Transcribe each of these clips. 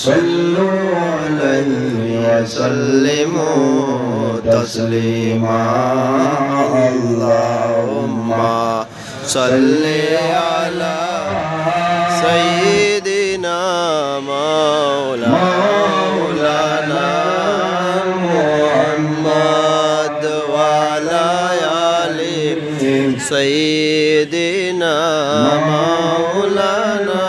صلوا عليه وسلموا تسليما. اللهم صل على سيدنا مولانا محمد وعلى آل سيدنا مولانا.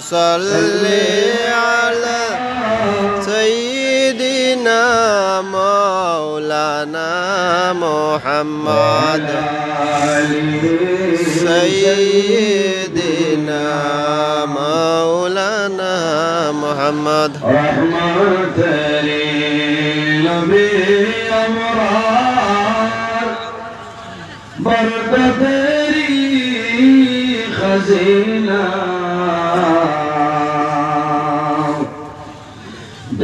صل على سيدنا مولانا محمد سيدنا مولانا محمد رحمت لنبي أمرار برکت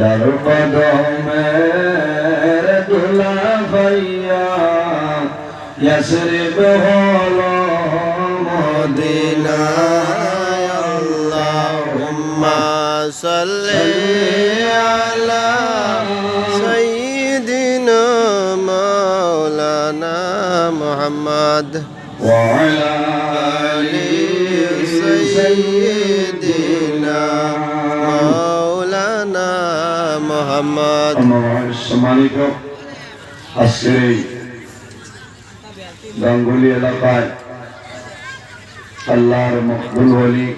যার কদমে দুলা ভাইয়া ইয়াসরিব হলো মদিনা আল্লাহুম্মা সাল্লি আলা সাইয়্যিদিনা মাওলানা মুহাম্মদ وعلى آل سيدنا محمد আমার সম্মানিত আজকের এই গাঙ্গুলি এলাকায় আল্লাহর মকবুল ওলি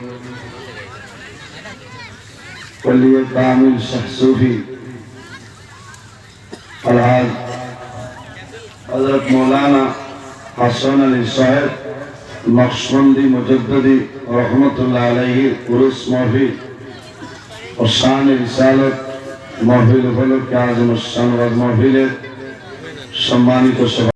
ওলিয়ে কামিল শেখ সুফি আলহাজ হজরত মৌলানা হাসান আলী সাহেব নকশবন্দি মুজদ্দি রহমতুল্লাহ আলহী পুরুষ মহফিল ও শান রিসালত মহফিল উপলক্ষে আজম অনুষ্ঠান মহফিলের সম্মানিত সভা